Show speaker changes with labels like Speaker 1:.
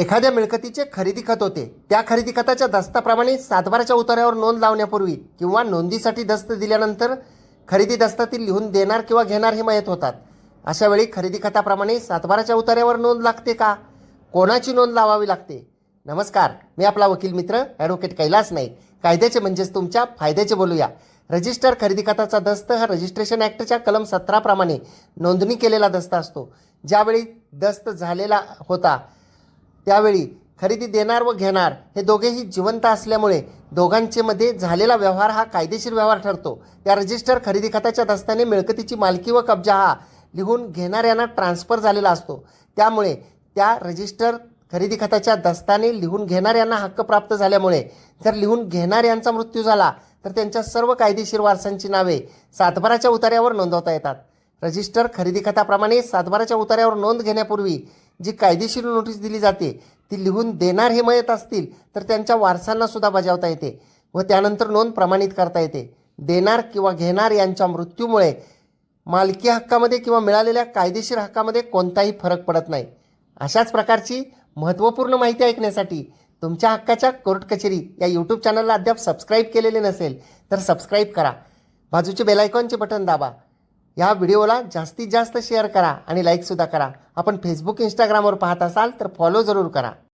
Speaker 1: एखाद्या मिळकतीचे खरेदी खत होते. त्या खरेदी खताच्या दस्ताप्रमाणे सातबाराच्या उतार्यावर नोंद लावण्यापूर्वी किंवा नोंदीसाठी दस्त दिल्यानंतर खरेदी दस्तातील लिहून देणार किंवा घेणार हे माहीत होतात. अशा वेळी खरेदी खताप्रमाणे सातबाराच्या उतार्यावर नोंद लागते का? कोणाची नोंद लावावी लागते? नमस्कार मी आपला वकील मित्र ॲडव्होकेट कैलास नाईक. कायद्याचे म्हणजेच तुमच्या फायद्याचे बोलूया. रजिस्टर खरेदी खताचा दस्त हा रजिस्ट्रेशन ॲक्टच्या कलम सतराप्रमाणे नोंदणी केलेला दस्त असतो. ज्यावेळी दस्त झालेला होता त्यावेळी खरेदी देणार व घेणार हे दोघेही जिवंत असल्यामुळे दोघांचे मध्ये झालेला व्यवहार हा कायदेशीर व्यवहार ठरतो. त्या रजिस्टर खरेदी खात्याच्या दस्ताने मिळकतीची मालकी व कब्जा हा लिहून घेणाऱ्यांना ट्रान्सफर झालेला असतो. त्यामुळे त्या रजिस्टर खरेदी खात्याच्या दस्ताने लिहून घेणाऱ्यांना हक्क प्राप्त झाल्यामुळे जर लिहून घेणाऱ्यांचा मृत्यू झाला तर त्यांच्या सर्व कायदेशीर वारसांची नावे सातबाराच्या उतार्यावर नोंदवता येतात. रजिस्टर खरेदी खताप्रमाणे सातबाराच्या उतार्यावर नोंद घेण्यापूर्वी जी कायदेशीर नोटीस दिली जाते ती लिहून देणार हे मयत असतील तर त्यांच्या वारसांना सुद्धा बजावता येते व त्यानंतर नोंद प्रमाणित करता येते. देणार किंवा घेणार यांच्या मृत्यूमुळे मालकी हक्कामध्ये किंवा मिळालेल्या कायदेशीर हक्कामध्ये कोणताही फरक पडत नाही. अशाच प्रकारची महत्त्वपूर्ण माहिती ऐकण्यासाठी तुमच्या हक्काच्या कोर्ट कचेरी या यूट्यूब चॅनलला अद्याप सबस्क्राईब केलेले नसेल तर सबस्क्राईब करा. बाजूचे बेलायकॉनचे बटन दाबा. या व्हिडिओला जास्तीत जास्त शेअर करा आणि लाईकसुद्धा करा. आपण फेसबुक इंस्टाग्रामवर पाहत असाल तर फॉलो जरूर करा.